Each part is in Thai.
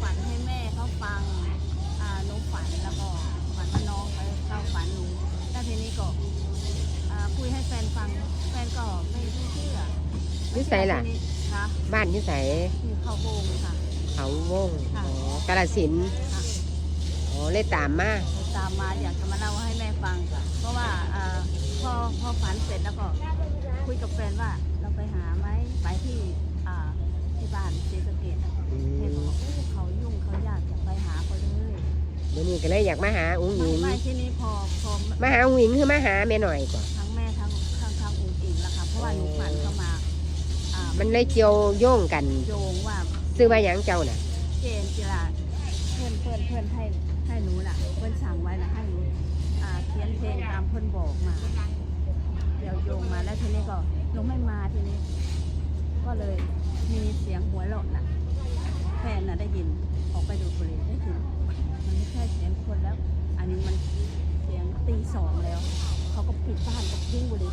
ฝันให้แม่เขาฟังอ่าหนูฝันแล้วก็ฝันว่าน้องไปเข้าฝันหนูแล้วทีนี้ก็อ่าคุยให้แฟนฟัง แฟนก็ไม่เชื่อนิสัยล่ะ ทีนี้ค่ะบ้านที่ใสอยู่เข้าโบงค่ะ เขาวงค่ะอ๋อกาลสินธุ์ค่ะอ๋อเลยตามมาตามมาอยากจะมาเล่าให้แม่ฟังเพราะว่าอ่าพอพอฝันเสร็จแล้วก็คุยกับแฟนว่าเราไปหาไหมไปที่อ่า ที่บ้านศรีสะเกดอืแม่มบอกว่าโอ้เขายุ่งเขาอยากจะไปหาเขาเลยเดี๋ยวนี้ก็เลยอยากมาหาอุ้งหไม่ญิงไม่ที่นี้พอพอมาหาอุ้งหญิงคือมาหาแม่หน่อยก่อนทั้งแม่ทั้งทั้งทั้งองค์อิงแล้วค่ะเพราะว่าหนูฝันเข้ามาอ่ามันเลยเกี่ยวโย่งกัน โยงว่าซื้อมาหยังเจ้าน่ะ เจนกีฬาเพื่อนเพื่อนเพื่อนให้ให้หนูน่ะเพื่อนสั่งไว้นะให้หนูอ่าเขียนเพลงตามเพื่อนบอกมาเดี๋ยวโยงมาแล้วทีนี้ก็หนูไม่มาทีนี้ ก็เลยมีเสียงหัวเราะน่ะแฟนน่ะได้ยินออกไปดูดบุหรี่ได้ยินมันไม่ใช่เสียงคนแล้ว อันนี้มันเสียงตีสองแล้ว เขาก็ปิดบ้านก็ทิ้งบุหรี่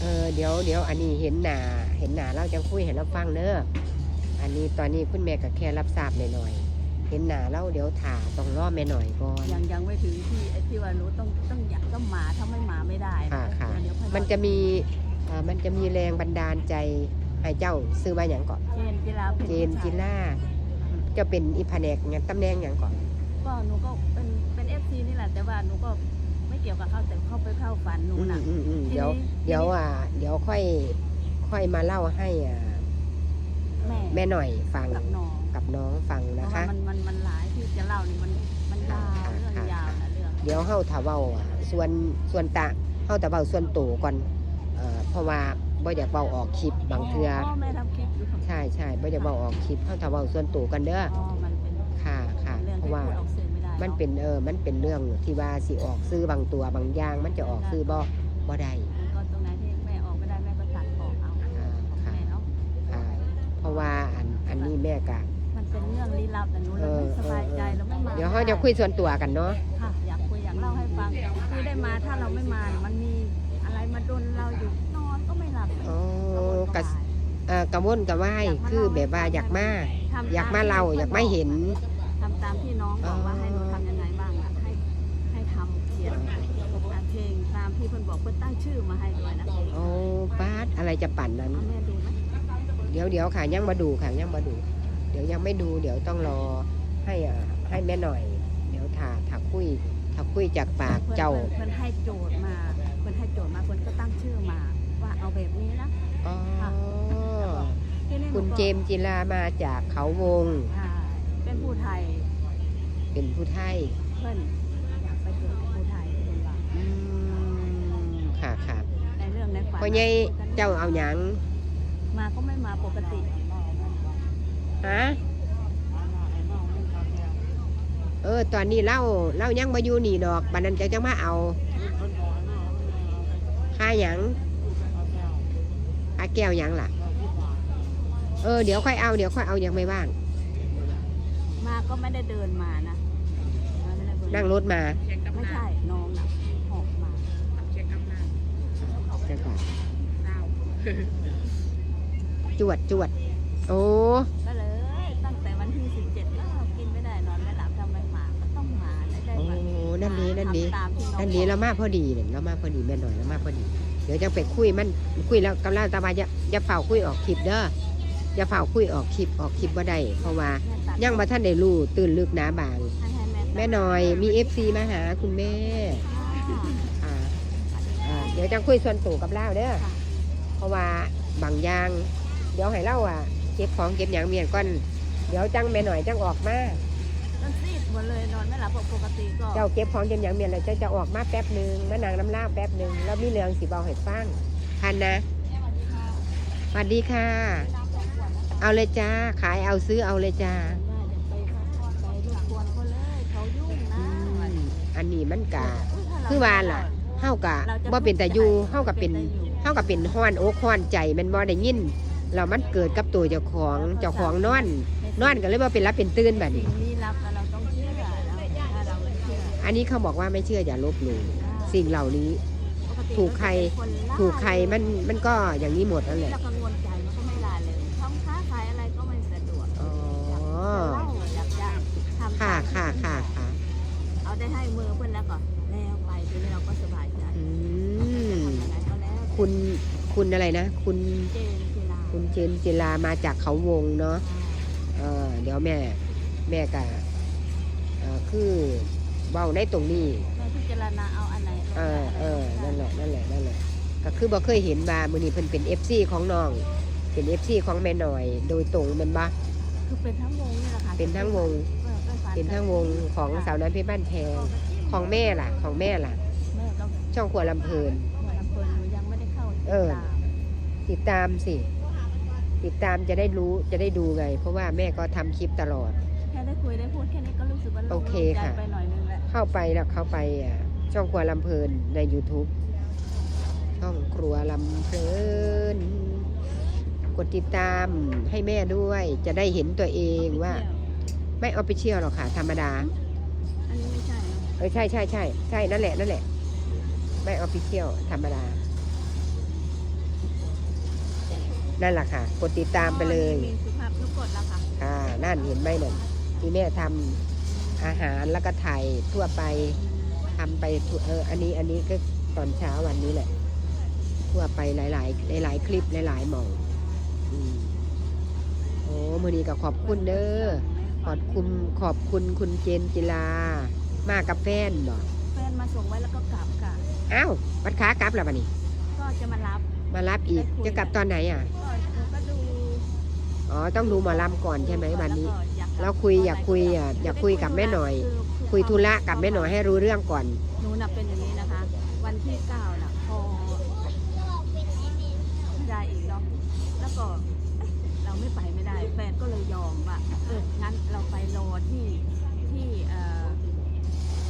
เออเดี๋ยวเดี๋ยวอันนี้เห็นหน้าเห็นหน้าเราจะคุยให้เราฟังเนอะอันนี้ตอนนี้คุณแม่ก็แค่รับทราบหน่อยๆเห็นหน้าเราเดี๋ยวถ่าต้องรอแม่หน่อยก่อนยังยังไม่ถึงที่ไอ้ที่ว่าหนูต้องต้องอยากต้องมาถ้าไม่มาไม่ได้ค่ะค่ะเดี๋ยวค่อยมันจะมีเอ่อมันจะมีแรงบันดาลใจให้เจ้าซื้อมาอย่างก่อนเจนกีฬาเพชรเจนจิล่าเจะเป็นอีแผนกงานตำแหน่งอย่างก่อนก็หนูก็เป็นเป็นเอฟซีนี่แหละแต่ว่าหนูก็ไม่เกี่ยวกับเขาแต่เข้าไปเข้าฝันหนูอืมน่ะ อืมอืมทีนี้เดี๋ยว ทีนี้ เดี๋ยวอ่าเดี๋ยวค่อยค่อยมาเล่าให้อ่าแม่แม่หน่อยฟังกับน้องกับน้องฟังเพนะราะว่าคะ มันมันมันหลายที่จะเล่านี่มันมันยาวเรื่องยาวนะเรื่อง เดี๋ยวเฮาถ้าเว้าอะส่วนส่วนตะเฮาแต่เว้าส่วนตัวก่อน เอ่อเพราะว่าบ่อยากเว้าออกคลิปบางเทื่อแม่ทำคลิปอยู่ใช่ใช่บ่อยากเว้าออกคลิปเฮาถ้าเว้าส่วนตัวกันเด้ออ๋อมันเป็นค่ะค่ะเรื่องเพที่ราะว่า พูดออกสื่อไม่ได้มันเป็นเออ มันเป็นเรื่องที่ว่าสิออกซื้อบางตัวบางอย่าง มันจะออกซื้อบ่บ่ได้มันก็ตรงไหนที่แม่ออกไม่ได้แม่ก็ตัดออกเอาอ่าของค่ะแม่เนาะค่ะเพราะว่าอันอันนี้แม่กะ มันเป็นเรื่องลี้ลับแต่หนูเราไม่สบายใจเราไม่มาเดี๋ยวเขาจะคุยส่วนตัวกันเนาะ ค่ะอยากคุยอยากเล่าให้ฟังคือได้มาถ้าเราไม่มามันมีอะไรมาดนเราอยู่นอนก็ไม่หลับ อ๋อ ก็กะเอ่อกระวนกระวายคือแบบว่าอยากมาทำอยากมาเล่าอยากมาเห็น ทำตามที่น้องบอกว่าให้หนูทำยังไงบ้างอะให้ให้ทำเขียนเพลงตามที่เพิ่นบอกเพิ่นตั้งชื่อมาให้ด้วยนะโอ้ป้าดอะไรจะปั่นนั้นเอาแม่ดูไหมเดี๋ยวเดี๋ยวค่ะยังมาดูค่ะยังมาดู เดี๋ยวยังไม่ดู เดี๋ยวต้องรอให้อ่าให้แม่หน่อย เดี๋ยวถ้าถ้าคุยถ้าคุยจากปากเจ้า เพิ่นให้โจทย์มา เพิ่นให้โจทย์มาเพิ่นก็ตั้งชื่อมา ว่าเอาแบบนี้นะ อ๋อที่นี่หนูคุณก็เจมส์จิลามาจากเขาวง อ่าเป็นผู้ไทยเป็นผู้ไทยเพิ่นอยากไปเป็นผู้ไทยเพิ่นว่าอืมค่ะค่ะในเรื่องในฝันพ่อใหญ่เจ้าเอาหยังมาก็ไม่มาปกติฮะเออ ตอนนี้เล่าเล่ายังมาอยู่นี่ดอกบันนั้นจะจะมาเอาค่าหยัง ค่าแก้วหยังล่ะ เออเดี๋ยวค่อยเอาเดี๋ยวค่อยเอายังไม่ว่าง มาก็ไม่ได้เดินมานะมาไม่ได้เดินั่งรถมาไม่ใช่น้องนะออกมาเดี๋ยวก่อนจวดจวด โอ้ก็เลย ตั้งแต่วันที่17ก็กินไม่ได้นอนไม่หลับทำไมมาก็ต้องมาได้ได้โอ้มานั่นดีนั่นดีทำตามที่องนั่นดีบเราอกมาพอดีเนี่ยเรามาพอดีแม่หน่อยเรามาพอดี เดี๋ยวจะไปคุยมันคุยแล้วกำลังตาบาอย่ายาเฝ้าคุยออกคลิปเด้อย่าเฝ้าคุยออกคลิปออกคลิปว่าได้เพราะว่าแม่ตัดยังมาท่านได้รู้ตื่นลึกหนาบาง แม่หน่อยมีเอฟซีมาหาคุณแม่เดี๋ยวจะคุยส่วนตัวกับเล่าเด้อเพราะว่าบางอย่าง เดี๋ยวให้เล่าอะเก็บของเก็บอย่างเมียนก่อนเดี๋ยวจังแม่หน่อยจังออกมา มันซีดหมดเลยนอนไม่หลับปกติก็เจ้าเก็บของเก็บอย่างเมียนแล้วเจ้าจะออกมาแป๊บหนึ่งมานางน้ำลาบแป๊บหนึ่งแล้วมีเรื่องสีเบาให้ฟังทันนะสวัสดีค่ะ เอาเลยจ้าขายเอาซื้อเอาเลยจ้าว่าอย่าไปพักผ่อนไปรบกวนเขาเลยเขายุ่งนะอืมอันนี้มันกะยถ้เรคือว่าล่ะเฮากะเราจะบ่เป็นแต่อยู่เฮากับเป็นแต่อยู่เฮากับเป็นห้อนอกห้อนใจแมันบ่ได้ยินแล้วมันเกิดกับตัวเจ้าของเจ้าของนอนนอนก็เลยว่าเป็นรับเป็นตื่นแบบสิ่นี้ อันนี้เขาบอกว่าไม่เชื่ออย่าลบหลู่สิ่งเหล่านี้ ถูกใคร ถูกใครมันมันก็อย่างนี้หมดแล้วแหละเากังวลใจมันก็ไม่ลาเลยท้องค้าขายอะไรก็ไม่สะดวกอ๋อ อยากย่าอทำค่ะค่ะค่ะค่ะเอาได้ให้มือเพื่อนแล้วก่อนแล้วไปทีนี้เราก็สบายใจคุณคุณอะไรนะ คุณเจนคุณเจนจลามาจากเขาวงเนาะเดี๋ยวแม่ แม่กะเคือ เบ้าในตรงนี้แม่พิจารณาเอาอันไหนเออเออนั่นแหละนั่นแหละนั่นแหละก็คือบ่เคยเห็นว่ามื้อนี้เพิ่นเป็น FC ของน้อง เป็น FC ของแม่หน่อย โดยตรงแม่นบ่คือเป็นทั้งวงนี่แหละค่ะเป็นทั้งวง ออฝัเป็นทั้งวงของสาวน้อยเพชรบ้านแพงของแม่ล่ะ ของแม่ล่ะ แม่ก็ช่องครัวลำเพลิน หัวลำเพลินหนูยังไม่ได้เข้าติดเออ ตามติดตามสิ ติดตามจะได้รู้จะได้ดูไง เพราะว่าแม่ก็ทำคลิปตลอด แค่ได้คุยได้พูดแค่นี้ก็รู้สึกว่าโล่งโอเคใจค่ะ ไปหน่อยนึงแล้ว เข้าไปแล้วเข้าไปอะช่องครัวลำเพลินใน YouTube ช่องครัวลำเพลิน กดติดตามให้แม่ด้วย จะได้เห็นตัวเองว่า ไม่เอาไปเชี่ยวหรอกค่ะ ธรรมดา อันนี้ไม่ใช่เนอะเออใช่ใช่ใช่ใช่นั่นแหละนั่นแหละ ไม่ออฟฟิเชียลธรรมดา นั่นแหละค่ะ กดติดตามไปเลย มีสุภาพทุกกฎแล้วค่ะ อ่า นั่นเห็นไหมนั่นที่แม่ทำ อาหารแล้วก็ถ่ายทั่วไปทำไปทั่วเอออันนี้อันนี้ก็ตอนเช้าวันนี้แหละ ทั่วไปหลาย ๆ หลาย ๆ คลิปหลายๆหมองอืมโอ้มือนี้ก็ขอบคุณเด้อขอบคุณขอบคุณคุณเจนจิลา มากับแฟนบ่แฟนมาส่งไว้แล้วก็กลับค่ะอ้าววัดขากลับแล้วบัดนี้ ก็จะมารับมารับอีกจะกลับตอนไหนอะก็หนูก็ดูอ๋อต้องดูหมอลำก่อนใช่ไหมวันนี้ แล้วก็อยากกลับแล้วคุยอยากคุยอะอยากคุยกับแม่หน่อยคือคุยธุระกับแม่หน่อยให้รู้เรื่องก่อน หนูน่ะเป็นอย่างนี้นะคะ วันที่เก้าน่ะพอไม่ได้อีกเนาะแล้วก็เอ๊ะเราไม่ไปไม่ได้แฟนก็เลยยอมว่าเอองั้นเราไปรอที่ที่เอ่อ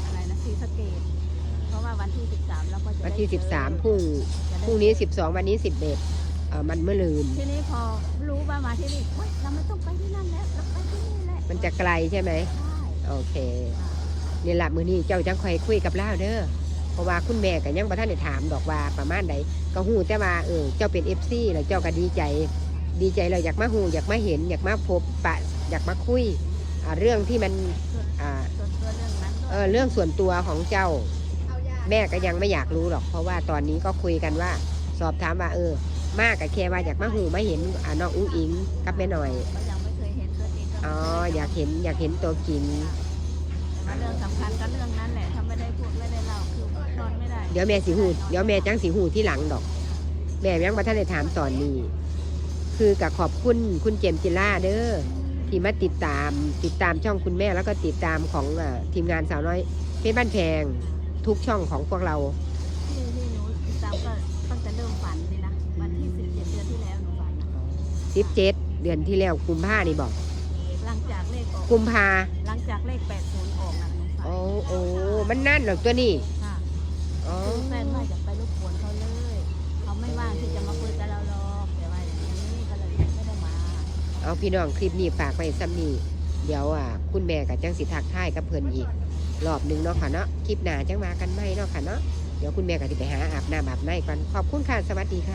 อะไรนะศรีสะเกดเพราะว่าวันที่สิบสามเราก็จะวันที่ได้เจอ13พรุ่งจะได้พรุ่งนี้ 12 วันนี้ 11เอ่อมันเมื่อลืนทีนี้พอรู้ว่ามาที่นี่เฮ้ยเราไม่ต้องไปที่นั่นแล้วเราไปที่นี่แหละ มันจะไกลใช่ไหมโอเคนี่แหละมือนี้เจ้าจังคอยคุยกับเล่าเด้อเพราะว่าคุณแม่ก็ยังบ่ทันได้ถามดอกว่าประมาณใดก็ฮู้แต่ว่าเออเจ้าเป็น FC แล้วเจ้าก็ดีใจ ดีใจเราอยากมาฮู้อยากมาเห็น อยากมาพบปะอยากมาคุยเรื่องที่มันอ่าเออเรื่องส่วนตัวของเจ้า แม่ก็ยังไม่อยากรู้หรอก เพราะว่าตอนนี้ก็คุยกันว่า สอบถามว่าเออ มากกับแค่ว่าอยากมาหูมาเห็นน้องอุ้งอิงกับแม่หน่อย อ๋อไม่เคอยากเห็นอยากเห็นตัวจริงแต่ว่าเรื่องสำคัญก็เรื่องนั้นแหละถ้าไม่ได้พูดไม่ได้เล่าคือนอนไม่ได้เดี๋ยวแม่สิหูเดี๋ยวแม่จังสิหูที่หลังดอก แม่ยังมาท่านได้ถามตอนนี้ คือกับขอบคุณคุณเจมส์จิล่าเด้อที่มาติดตามติดตามช่องคุณแม่แล้วก็ติดตามของอาทีมงานสาวน้อยเพชรบ้านแพงทุกช่องของพวกเราที่ที่หนูติดตามก็ตั้งแต่เริ่มฝันเลยนะวันที่สิบเจ็ดเดือนที่แล้วหนูฝันนะ17เดือนที่แล้วกุมภานี่บอกห ลังจากเลขออกกุมภาหลังจากเลขแปดศูนย์ออกนะหนูฝันโอ้โอ้มันนั่นหรอกตัวนี้ค่ะอ๋อคือแฟนว่าจะไปรบกวนเขาเลยเขาไม่ว่างที่จะมาคุยกับเราหรอกแต่ว่าอย่างนี้ก็เลยไม่ได้มาเอาพี่น้องคลิปนี้ฝากไว้ซ้ำนี้เดี๋ยวอะคุณแม่กับจังสิทักทายกับเพิ่นอีก รอบหนึงเนาะค่ะเนาะคลิปหน้าจังมากันไหมเนาะค่ะเนาะเดี๋ยวคุณแม่ก็จะไปหาอาบน้ำอาบในก่อนขอบคุณค่ะสวัสดีค่ะ